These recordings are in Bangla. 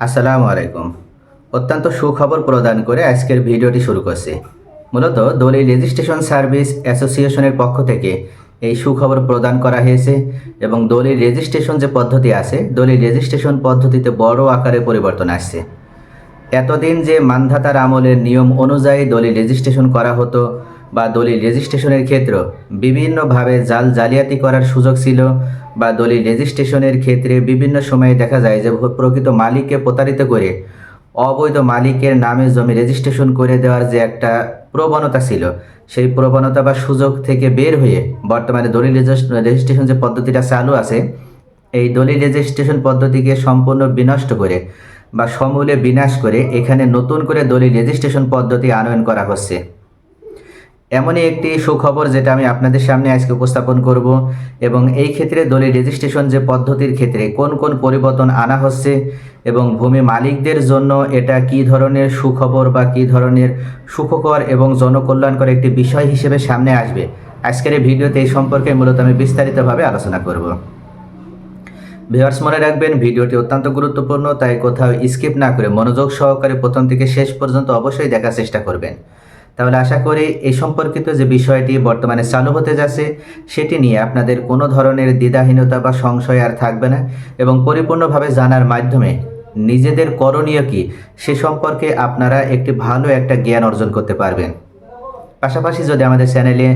আসসালামু আলাইকুম। অত্যন্ত সুখবর প্রদান করে আজকের ভিডিওটি শুরু করছি। মূলত দলিল রেজিস্ট্রেশন সার্ভিস অ্যাসোসিয়েশনের পক্ষ থেকে এই সুখবর প্রদান করা হয়েছে এবং দলিল রেজিস্ট্রেশন যে পদ্ধতি আছে দলিল রেজিস্ট্রেশন পদ্ধতিতে বড় আকারে পরিবর্তন আসছে। এতদিন যে মানধাতার আমলের নিয়ম অনুযায়ী দলিল রেজিস্ট্রেশন করা হতো বা দলিল রেজিস্ট্রেশনের ক্ষেত্র বিভিন্নভাবে জাল জালিয়াতি করার সুযোগ ছিল বা দলিল রেজিস্ট্রেশনের ক্ষেত্রে বিভিন্ন সময়ে দেখা যায় যে প্রকৃত মালিককে প্রতারিত করে অবৈধ মালিকের নামে জমি রেজিস্ট্রেশন করে দেওয়ার যে একটা প্রবণতা ছিল, সেই প্রবণতা বা সুযোগ থেকে বের হয়ে বর্তমানে দলিল রেজিস- রেজিস্ট্রেশন যে পদ্ধতিটা চালু আছে, এই দলিল রেজিস্ট্রেশন পদ্ধতিকে সম্পূর্ণ বিনষ্ট করে বা সমূলে বিনাশ করে এখানে নতুন করে দলিল রেজিস্ট্রেশন পদ্ধতি আনয়ন করা হচ্ছে। এমনই একটি সুখবর যেটা আমি আপনাদের সামনে আজকে উপস্থাপন করব এবং এই ক্ষেত্রে দলিল রেজিস্ট্রেশন যে পদ্ধতির ক্ষেত্রে কোন কোন পরিবর্তন আনা হচ্ছে এবং ভূমি মালিকদের জন্য এটা কি ধরনের সুখবর বা কি ধরনের সুখকর এবং জনকল্যাণকর একটি বিষয় হিসেবে সামনে আসবে, আজকের এই ভিডিওতে এই সম্পর্কে মূলত আমি বিস্তারিতভাবে আলোচনা করব। ভিউয়ার্স, মনে রাখবেন ভিডিওটি অত্যন্ত গুরুত্বপূর্ণ, তাই কোথাও স্কিপ না করে মনোযোগ সহকারে প্রথম থেকে শেষ পর্যন্ত অবশ্যই দেখার চেষ্টা করবেন। তাহলে আশা করি এই সম্পর্কিত যে বিষয়টি বর্তমানে চালু হতে যাচ্ছে, সেটি নিয়ে আপনাদের কোনো ধরনের দ্বিধাহীনতা বা সংশয় আর থাকবে না এবং পরিপূর্ণভাবে জানার মাধ্যমে নিজেদের করণীয় কি, সে সম্পর্কে আপনারা একটি ভালো একটা জ্ঞান অর্জন করতে পারবেন। পাশাপাশি যদি আমাদের চ্যানেলে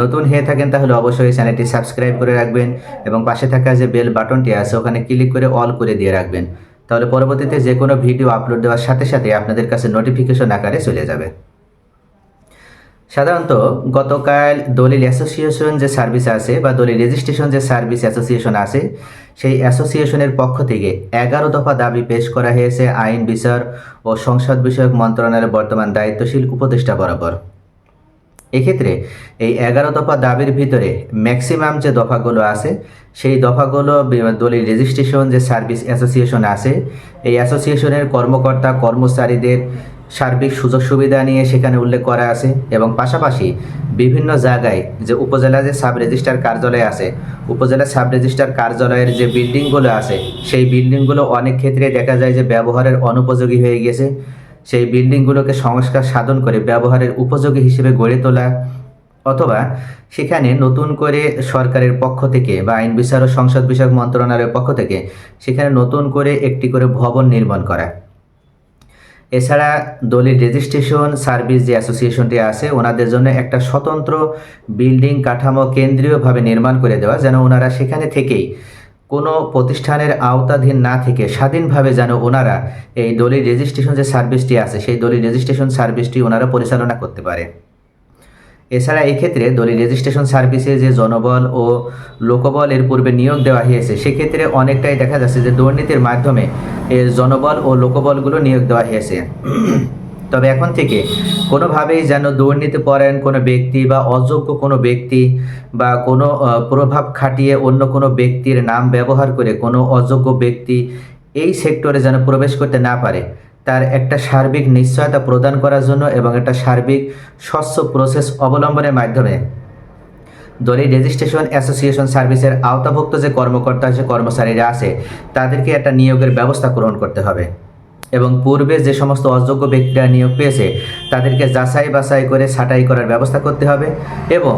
নতুন হয়ে থাকেন, তাহলে অবশ্যই চ্যানেলটি সাবস্ক্রাইব করে রাখবেন এবং পাশে থাকা যে বেল বাটনটি আছে, ওখানে ক্লিক করে অল করে দিয়ে রাখবেন। তাহলে পরবর্তীতে যে কোনো ভিডিও আপলোড দেওয়ার সাথে সাথে আপনাদের কাছে নোটিফিকেশন আকারে চলে যাবে। সাধারণত গতকাল দলিল অ্যাসোসিয়েশন যে সার্ভিস আছে বা দলিল রেজিস্ট্রেশন যে সার্ভিস অ্যাসোসিয়েশন আছে, সেই অ্যাসোসিয়েশনের পক্ষ থেকে এগারো দফা দাবি পেশ করা হয়েছে আইন বিচার ও সংসদ বিষয়ক মন্ত্রণালয়ের বর্তমান দায়িত্বশীল উপদেষ্টা বরাবর। এক্ষেত্রে এই এগারো দফা দাবির ভিতরে ম্যাক্সিমাম যে দফাগুলো আছে, সেই দফাগুলো দলিল রেজিস্ট্রেশন যে সার্ভিস অ্যাসোসিয়েশন আছে, এই অ্যাসোসিয়েশনের কর্মকর্তা, কর্মচারীদের সার্বিক সুযোগ সুবিধা নিয়ে সেখানে উল্লেখ করা আছে এবং পাশাপাশি বিভিন্ন জায়গায় যে উপজেলা যে সাব রেজিস্ট্রার কার্যালয় আছে, উপজেলা সাব রেজিস্ট্রার কার্যালয়ের যে বিল্ডিংগুলো আছে, সেই বিল্ডিংগুলো অনেক ক্ষেত্রে দেখা যায় যে ব্যবহারের অনুপযোগী হয়ে গেছে সেই বিল্ডিংগুলোকে সংস্কার সাধন করে ব্যবহারের উপযোগী হিসেবে গড়ে তোলা অথবা সেখানে নতুন করে সরকারের পক্ষ থেকে বা আইন বিচার ও সংসদ বিষয়ক মন্ত্রণালয়ের পক্ষ থেকে সেখানে নতুন করে একটি করে ভবন নির্মাণ করা। এছাড়া দলিল রেজিস্ট্রেশন সার্ভিস যে অ্যাসোসিয়েশনটি আছে, ওনাদের জন্য একটা স্বতন্ত্র বিল্ডিং কাঠামো কেন্দ্রীয়ভাবে নির্মাণ করে দেওয়া, যেন ওনারা সেখানে থেকেই কোনো প্রতিষ্ঠানের আওতাধীন না থেকে স্বাধীনভাবে যেন ওনারা এই দলিল রেজিস্ট্রেশন যে সার্ভিসটি আছে, সেই দলিল রেজিস্ট্রেশন সার্ভিসটি ওনারা পরিচালনা করতে পারে। এছাড়া এক্ষেত্রে দলিল রেজিস্ট্রেশন সার্ভিসে যে জনবল ও লোকবল এর পূর্বে নিয়োগ দেওয়া হয়েছে, সেক্ষেত্রে অনেকটাই দেখা যাচ্ছে যে দুর্নীতির মাধ্যমে এর জনবল ও লোকবলগুলো নিয়োগ দেওয়া হয়েছে। তবে এখন থেকে কোনোভাবেই যেন দুর্নীতি পরায়ণ কোনো ব্যক্তি বা অযোগ্য কোনো ব্যক্তি বা কোনো প্রভাব খাটিয়ে অন্য কোনো ব্যক্তির নাম ব্যবহার করে কোনো অযোগ্য ব্যক্তি এই সেক্টরে যেন প্রবেশ করতে না পারে তার একটা সার্বিক নিশ্চয়তা প্রদান করার জন্য এবং একটা সার্বিক স্বচ্ছ প্রসেস অবলম্বনের মাধ্যমে। দলিল রেজিস্ট্রেশন অ্যাসোসিয়েশন সার্ভিসের আওতাভুক্ত যে কর্মকর্তা, যে কর্মচারীরা আছে, তাদেরকে একটা নিয়োগের ব্যবস্থা গ্রহণ করতে হবে। এবং পূর্বে যে সমস্ত অযোগ্য ব্যক্তিরা নিয়োগ পেয়েছে, তাদেরকে যাচাই বাছাই করে ছাঁটাই করার ব্যবস্থা করতে হবে এবং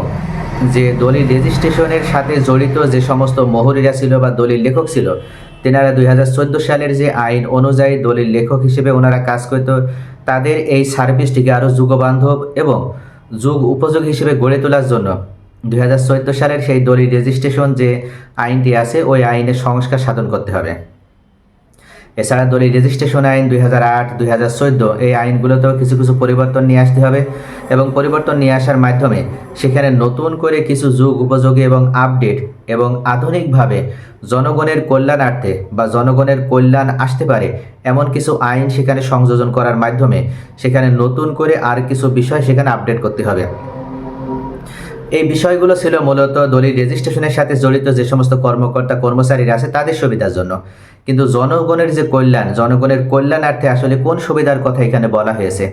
যে দলিল রেজিস্ট্রেশনের সাথে জড়িত যে সমস্ত মহরীরা ছিল বা দলিল লেখক ছিল তেনারা দুই সালের যে আইন অনুযায়ী দলিল লেখক হিসেবে ওনারা কাজ করত, তাদের এই সার্ভিসটিকে আরও যুগবান্ধব এবং যুগ উপযোগী হিসেবে গড়ে তোলার জন্য। দুই সালের সেই দলিল রেজিস্ট্রেশন যে আইনটি আছে, ওই আইনের সংস্কার সাধন করতে হবে। এছাড়া দলিল রেজিস্ট্রেশন আইন দুই হাজার আট, দুই হাজার চোদ্দ, এই আইনগুলোতেও কিছু কিছু পরিবর্তন নিয়ে আসতে হবে এবং পরিবর্তন নিয়ে আসার মাধ্যমে সেখানে নতুন করে কিছু যুগ উপযোগী এবং আপডেট এবং আধুনিকভাবে জনগণের কল্যাণার্থে বা জনগণের কল্যাণ আসতে পারে এমন কিছু আইন সেখানে সংযোজন করার মাধ্যমে সেখানে নতুন করে আর কিছু বিষয় সেখানে আপডেট করতে হবে। এই বিষয়গুলো ছিল মূলত দলিল রেজিস্ট্রেশনের সাথে জড়িত যে সমস্ত কর্মকর্তা কর্মচারীরা আছে তাদের সুবিধার জন্য। কিন্তু জনগণের যে কল্যাণ, জনগণের কল্যাণার্থে আসলে কোন সুবিধার কথা এখানে বলা হয়েছে?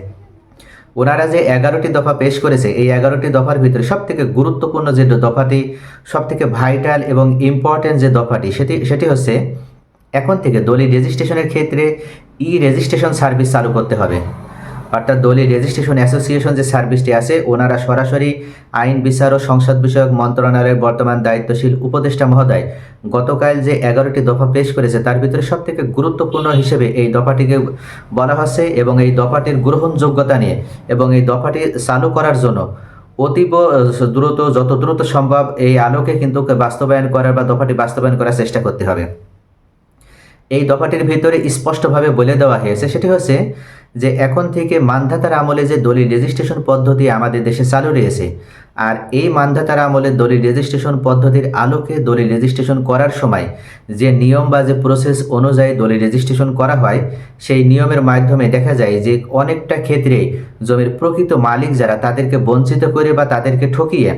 ওনারা যে এগারোটি দফা পেশ করেছে, এই এগারোটি দফার ভিতরে সব থেকে গুরুত্বপূর্ণ যে দফাটি সব থেকে ভাইটাল এবং ইম্পর্টেন্ট যে দফাটি, সেটি সেটি হচ্ছে এখন থেকে দলিল রেজিস্ট্রেশনের ক্ষেত্রে ই রেজিস্ট্রেশন সার্ভিস চালু করতে হবে। অর্থাৎ দলিল রেজিস্ট্রেশন অ্যাসোসিয়েশন যে সার্ভিসটি আছে, ওনারা সরাসরি আইন বিচার ও সংসদ বিষয়ক মন্ত্রণালয়ের বর্তমান দায়িত্বশীল উপদেষ্টা মহোদয় গতকাল যে এগারোটি দফা পেশ করেছে, তার ভিতরে সবথেকে গুরুত্বপূর্ণ হিসেবে এই দফাটিকে বলা হচ্ছে এবং এই দফাটির গ্রহণযোগ্যতা নিয়ে এবং এই দফাটি চালু করার জন্য অতীব দ্রুত, যত দ্রুত সম্ভব এই আলোকে কিন্তু বাস্তবায়ন করার বা দফাটি বাস্তবায়ন করার চেষ্টা করতে হবে। এই দফাটির ভিতরে স্পষ্টভাবে বলে দেওয়া হয়েছে, সেটি হচ্ছে যে এখন থেকে মানধাতার আমলে যে দলিল রেজিস্ট্রেশন পদ্ধতি আমাদের দেশে চালু রয়েছে, আর এই মানধাতার আমলে দলিল রেজিস্ট্রেশন পদ্ধতির আলোকে দলিল রেজিস্ট্রেশন করার সময় যে নিয়ম বা যে প্রসেস অনুযায়ী দলিল রেজিস্ট্রেশন করা হয়, সেই নিয়মের মাধ্যমে দেখা যায় যে অনেকটা ক্ষেত্রে জমির প্রকৃত মালিক যারা তাদেরকে বঞ্চিত করে বা তাদেরকে ঠকিয়ে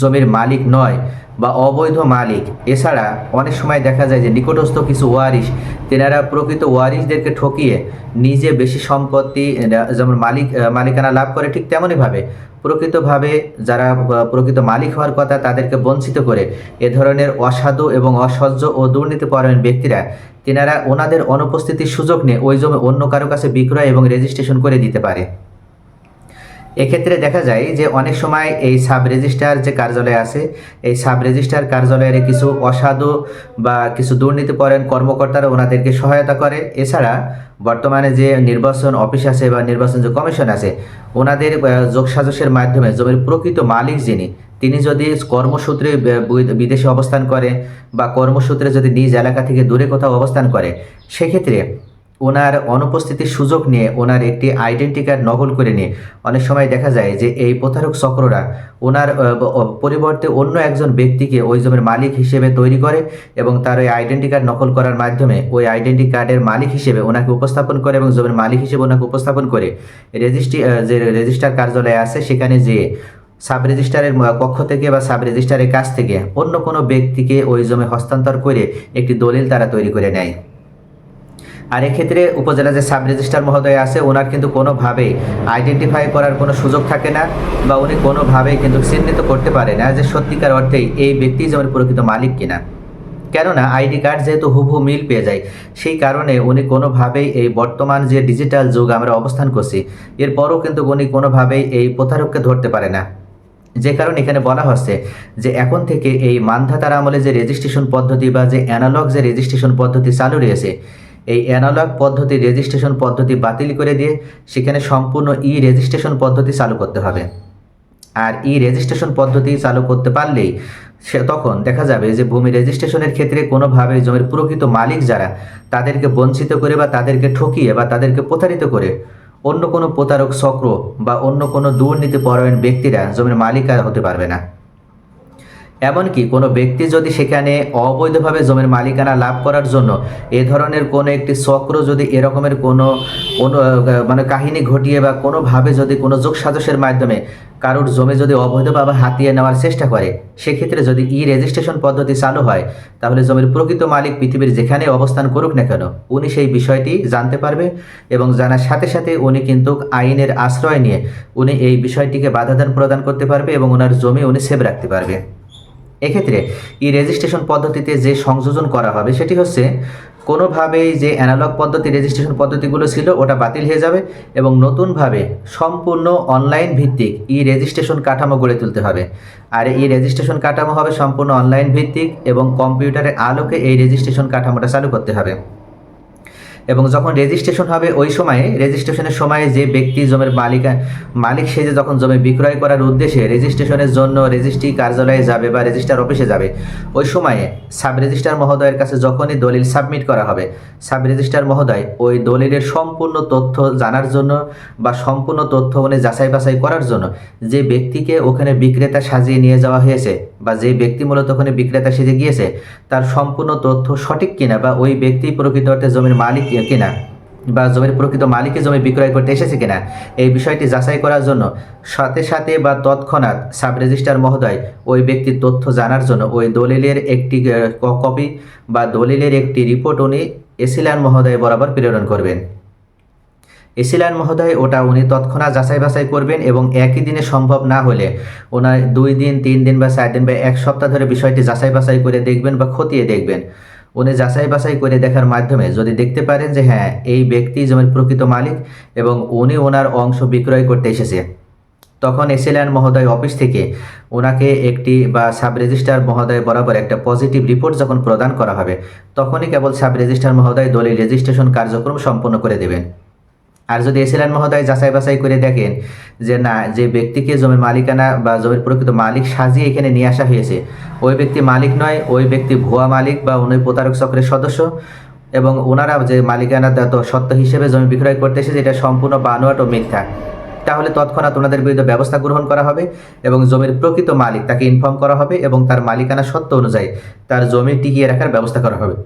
জমির মালিক নয় বা অবৈধ মালিক। এছাড়া অনেক সময় দেখা যায় যে নিকটস্থ কিছু ওয়ারিশ, তেনারা প্রকৃত ওয়ারিশদেরকে ঠকিয়ে নিজে বেশি সম্পত্তি যেমন মালিক মালিকানা লাভ করে ঠিক তেমনইভাবে প্রকৃতভাবে যারা প্রকৃত মালিক হওয়ার কথা তাদেরকে বঞ্চিত করে এ ধরনের অসাধু এবং অসহ্য ও দুর্নীতিপরায়ণ ব্যক্তিরা, তেনারা ওনাদের অনুপস্থিতির সুযোগ নিয়ে ওই জমি অন্য কারও কাছে বিক্রয় এবং রেজিস্ট্রেশন করে দিতে পারে। এক্ষেত্রে দেখা যায় যে অনেক সময় এই সাব রেজিস্ট্রার যে কার্যালয় আছে, এই সাব রেজিস্ট্রার কার্যালয়ের কিছু অসাধু বা কিছু দুর্নীতিপরায়ণ কর্মকর্তারা ওনাদেরকে সহায়তা করে। এছাড়া বর্তমানে যে নির্বাচন অফিস আছে বা নির্বাচন যে কমিশন আছে, ওনাদের যোগসাজসের মাধ্যমে জমির প্রকৃত মালিক যিনি, তিনি যদি কর্মসূত্রে বিদেশে অবস্থান করে বা কর্মসূত্রে যদি নিজ এলাকা থেকে দূরে কোথাও অবস্থান করে, সেক্ষেত্রে ওনার অনুপস্থিতির সুযোগ নিয়ে ওনার একটি আইডেন্টি কার্ড নকল করে নিয়ে অনেক সময় দেখা যায় যে এই প্রতারক চক্ররা ওনার পরিবর্তে অন্য একজন ব্যক্তিকে ওই জমির মালিক হিসেবে তৈরি করে এবং তার ওই আইডেন্টি কার্ড নকল করার মাধ্যমে ওই আইডেন্টি কার্ডের মালিক হিসেবে ওনাকে উপস্থাপন করে এবং জমির মালিক হিসেবে ওনাকে উপস্থাপন করে। রেজিস্ট্রি যে রেজিস্ট্রার কার্যালয় আছে সেখানে যেয়ে সাব রেজিস্ট্রারের পক্ষ থেকে বা সাব রেজিস্ট্রারের কাছ থেকে অন্য কোনো ব্যক্তিকে ওই জমি হস্তান্তর করে একটি দলিল তারা তৈরি করে নেয়। আর এক্ষেত্রে উপজেলা যে সাব রেজিস্ট্রার মহোদয় আছে, ওনার কিন্তু কোনোভাবেই আইডেন্টিফাই করার কোনো সুযোগ থাকে না বা উনি কোনোভাবেই কিন্তু চিহ্নিত করতে পারে না। যে সত্যিকার অর্থেই এই ব্যক্তি যেমন প্রকৃত মালিক কিনা। কেননা আইডি কার্ড যেহেতু হুবহু মিল পেয়ে যায়, সেই কারণে উনি কোনোভাবেই এই বর্তমান যে ডিজিটাল যুগ আমরা অবস্থান করছি, এরপরও কিন্তু উনি কোনোভাবেই এই প্রতারককে ধরতে পারে না। যে কারণে এখানে বলা হচ্ছে যে এখন থেকে এই মানধাতার আমলে যে রেজিস্ট্রেশন পদ্ধতি বা যে অ্যানালগ যে রেজিস্ট্রেশন পদ্ধতি চালু রয়েছে এই অ্যানালগ পদ্ধতি রেজিস্ট্রেশন পদ্ধতি বাতিল করে দিয়ে সেখানে সম্পূর্ণ ই রেজিস্ট্রেশন পদ্ধতি চালু করতে হবে। আর ই রেজিস্ট্রেশন পদ্ধতি চালু করতে পারলেই সে তখন দেখা যাবে যে ভূমি রেজিস্ট্রেশনের ক্ষেত্রে কোনোভাবে জমির প্রকৃত মালিক যারা, তাদেরকে বঞ্চিত করে বা তাদেরকে ঠকিয়ে বা তাদেরকে প্রতারিত করে অন্য কোনো প্রতারক চক্র বা অন্য কোনো দুর্নীতি পরায়ণ ব্যক্তিরা জমির মালিক হতে পারবে না। এমনকি কোনো ব্যক্তি যদি সেখানে অবৈধভাবে জমির মালিকানা লাভ করার জন্য এ ধরনের কোনো একটি চক্র যদি এরকমের কোনো মানে কাহিনী ঘটিয়ে বা কোনোভাবে যদি কোনো যোগ সাজসের মাধ্যমে কারোর জমি যদি অবৈধভাবে হাতিয়ে নেওয়ার চেষ্টা করে, সেক্ষেত্রে যদি ই রেজিস্ট্রেশন পদ্ধতি চালু হয়, তাহলে জমির প্রকৃত মালিক পৃথিবীর যেখানে অবস্থান করুক না কেন, উনি সেই বিষয়টি জানতে পারবে এবং জানার সাথে সাথে উনি কিন্তু আইনের আশ্রয় নিয়ে উনি এই বিষয়টিকে বাধাদান প্রদান করতে পারবে এবং ওনার জমি উনি সেভ রাখতে পারবে। এক্ষেত্রে ই রেজিস্ট্রেশন পদ্ধতিতে যে সংযোজন করা হবে, সেটি হচ্ছে কোনোভাবেই যে অ্যানালগ পদ্ধতি রেজিস্ট্রেশন পদ্ধতিগুলো ছিল, ওটা বাতিল হয়ে যাবে এবং নতুনভাবে সম্পূর্ণ অনলাইন ভিত্তিক ই রেজিস্ট্রেশন কাঠামো গড়ে তুলতে হবে। আর এই রেজিস্ট্রেশন কাঠামো হবে সম্পূর্ণ অনলাইন ভিত্তিক এবং কম্পিউটারের আলোকে এই রেজিস্ট্রেশন কাঠামোটা চালু করতে হবে। এবং যখন রেজিস্ট্রেশন হবে, ওই সময়ে রেজিস্ট্রেশনের সময়ে যে ব্যক্তি জমির মালিকা, মালিক সেজে যখন জমি বিক্রয় করার উদ্দেশ্যে রেজিস্ট্রেশনের জন্য রেজিস্ট্রি কার্যালয়ে যাবে বা রেজিস্ট্রার অফিসে যাবে, ওই সময়ে সাব রেজিস্ট্রার মহোদয়ের কাছে যখনই দলিল সাবমিট করা হবে সাব রেজিস্ট্রার মহোদয় ওই দলিলের সম্পূর্ণ তথ্য জানার জন্য বা সম্পূর্ণ তথ্য উনি যাচাই বাছাই করার জন্য যে ব্যক্তিকে ওখানে বিক্রেতা সাজিয়ে নিয়ে যাওয়া হয়েছে বা যে ব্যক্তি মূলত ওখানে বিক্রেতা সেজে গিয়েছে, তার সম্পূর্ণ তথ্য সঠিক কিনা বা ওই ব্যক্তি প্রকৃত অর্থে জমির মালিক কিনা বা জমির প্রকৃত মালিকের জমি বিক্রয় করতে এসেছে কিনা, এই বিষয়টি যাচাই করার জন্য সাথে সাথে বা তৎক্ষণাৎ সাব রেজিস্ট্রার মহোদয় ওই ব্যক্তির তথ্য জানার জন্য ওই দলিলের একটি কপি বা দলিলের একটি রিপোর্ট উনি এসিলান মহোদয় বরাবর প্রেরণ করবেন। এসিলান মহোদয়, ওটা উনি তৎক্ষণাৎ যাচাই বাছাই করবেন এবং একই দিনে সম্ভব না হলে ওনার দুই দিন, তিন দিন বা চার দিন বা এক সপ্তাহ ধরে বিষয়টি যাচাই বাছাই করে দেখবেন বা খতিয়ে দেখবেন। উনি যাচাই বাছাই করে দেখার মাধ্যমে যদি দেখতে পারেন যে হ্যাঁ এই ব্যক্তি জমির প্রকৃত মালিক এবং উনি ওনার অংশ বিক্রয় করতে এসেছে। তখন এসএলএন মহোদয় অফিস থেকে ওনাকে একটি বা সাব রেজিস্ট্রার মহোদয় বরাবর একটা পজিটিভ রিপোর্ট যখন প্রদান করা হবে, তখনই কেবল সাব রেজিস্ট্রার মহোদয় দলিল রেজিস্ট্রেশন কার্যক্রম সম্পন্ন করে দেবেন। আর যদি এসএলএন মহোদয় যাচাই বাছাই করে দেখেন যে না, যে ব্যক্তিকে জমির মালিকানা বা জমির প্রকৃত মালিক সাজিয়ে এখানে নিয়ে আসা হয়েছে, ওই ব্যক্তি মালিক নয়, ওই ব্যক্তি ভুয়া মালিক বা উনি প্রতারক চক্রের সদস্য এবং ওনারা যে মালিকানা সত্য হিসেবে জমি বিক্রয় করতে এসেছে, এটা সম্পূর্ণ বানোয়াট ও মিথ্যা। তাহলে তৎক্ষণাৎ ওনাদের বিরুদ্ধে ব্যবস্থা গ্রহণ করা হবে এবং জমির প্রকৃত মালিক তাকে ইনফর্ম করা হবে এবং তার মালিকানা সত্য অনুযায়ী তার জমি টিকিয়ে রাখার ব্যবস্থা করা হবে।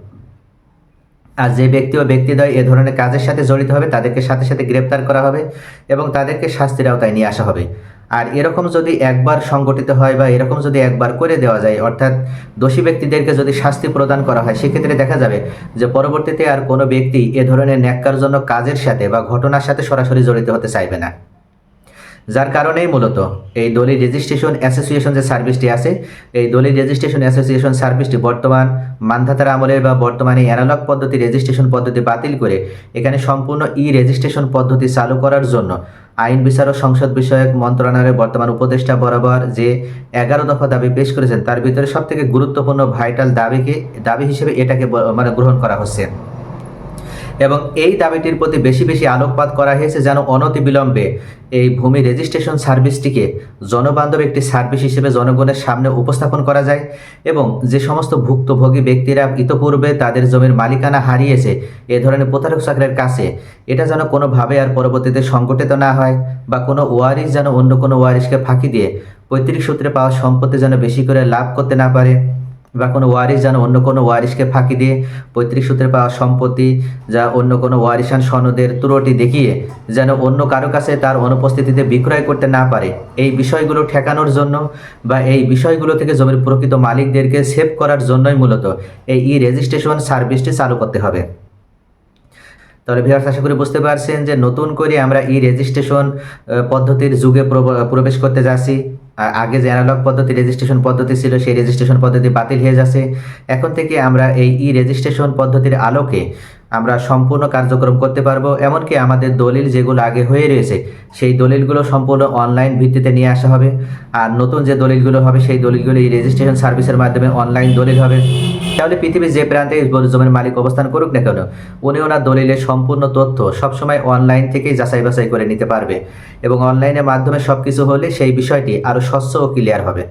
আর যে ব্যক্তি ও ব্যক্তিদ্বয় এ ধরনের কাজের সাথে জড়িত হবে, তাদেরকে সাথে সাথে গ্রেপ্তার করা হবে এবং তাদেরকে শাস্তির আওতায় নিয়ে আসা হবে। আর এরকম যদি একবার সংগঠিত হয় বা এরকম যদি একবার করে দেওয়া যায়, অর্থাৎ দোষী ব্যক্তিদেরকে যদি শাস্তি প্রদান করা হয়, সেক্ষেত্রে দেখা যাবে যে পরবর্তীতে আর কোনো ব্যক্তি এ ধরনের ন্যাক্কারজনক কাজের সাথে বা ঘটনার সাথে সরাসরি জড়িত হতে চাইবে না। যার কারণেই মূলত এই দলিল রেজিস্ট্রেশন অ্যাসোসিয়েশন যে সার্ভিসটি আছে, এই দলিল রেজিস্ট্রেশন অ্যাসোসিয়েশন সার্ভিসটি বর্তমান মানধাতার আমলের বা বর্তমানে অ্যানালগ পদ্ধতি রেজিস্ট্রেশন পদ্ধতি বাতিল করে এখানে সম্পূর্ণ ই রেজিস্ট্রেশন পদ্ধতি চালু করার জন্য আইন বিচার ও সংসদ বিষয়ক মন্ত্রণালয়ের বর্তমান উপদেষ্টা বরাবর যে এগারো দফা দাবি পেশ করেছেন, তার ভিতরে সবথেকে গুরুত্বপূর্ণ ভাইটাল দাবিকে দাবি হিসেবে এটাকে মানে গ্রহণ করা হচ্ছে। এবং এই দাবিটির প্রতি বেশি বেশি আলোকপাত করা হয়েছে যেন অনতিবিলম্বে এই ভূমি রেজিস্ট্রেশন সার্ভিসটিকে জনবান্ধব একটি সার্ভিস হিসেবে জনগণের সামনে উপস্থাপন করা যায় এবং যে সমস্ত ভুক্তভোগী ব্যক্তিরা ইতোপূর্বে তাদের জমির মালিকানা হারিয়েছে এ ধরনের প্রতারক চক্রের কাছে, এটা যেন কোনোভাবে আর পরবর্তীতে সংগঠিত না হয় বা কোনো ওয়ারিশ যেন অন্য কোনো ওয়ারিশকে ফাঁকি দিয়ে পৈতৃক সূত্রে পাওয়া সম্পত্তি যেন বেশি করে লাভ করতে না পারে। বা কোনো ওয়ারিশ যেন অন্য কোনো ওয়ারিশকে ফাঁকি দিয়ে পৈতৃক সূত্রে পাওয়া সম্পত্তি যা অন্য কোনো ওয়ারিশান সনদের ত্রুটি দেখিয়ে যেন অন্য কারও কাছে তার অনুপস্থিতিতে বিক্রয় করতে না পারে। এই বিষয়গুলো ঠেকানোর জন্য বা এই বিষয়গুলো থেকে জমির প্রকৃত মালিকদেরকে সেভ করার জন্যই মূলত এই ই রেজিস্ট্রেশন সার্ভিসটি চালু করতে হবে। তাহলে ভিউয়ার্স, আশা করি বুঝতে পারছেন যে নতুন করে আমরা ই রেজিস্ট্রেশন পদ্ধতির যুগে প্রব- প্রবেশ করতে যাচ্ছি। আগে যে অ্যানালগ পদ্ধতি রেজিস্ট্রেশন পদ্ধতি ছিল, সেই রেজিস্ট্রেশন পদ্ধতি বাতিল হয়ে যাচ্ছে। এখন থেকে আমরা এই ই রেজিস্ট্রেশন পদ্ধতির আলোকে আমরা সম্পূর্ণ কার্যক্রম করতে পারব, এমনকি আমাদের দলিল যেগুলো আগে হয়ে রয়েছে, সেই দলিলগুলো সম্পূর্ণ অনলাইন ভিত্তিতে নিয়ে আসা হবে। আর নতুন যে দলিলগুলো হবে, সেই দলিলগুলো এই রেজিস্ট্রেশন সার্ভিসের মাধ্যমে অনলাইন দলিল হবে। তাহলে পৃথিবীর যে প্রান্তে জমির মালিক অবস্থান করুক না কেন, উনি ওনার দলিলের সম্পূর্ণ তথ্য সবসময় অনলাইন থেকেই যাচাই বাছাই করে নিতে পারবে। এবং অনলাইনের মাধ্যমে সব কিছু হলে সেই বিষয়টি আরও স্বচ্ছ ও ক্লিয়ার হবে।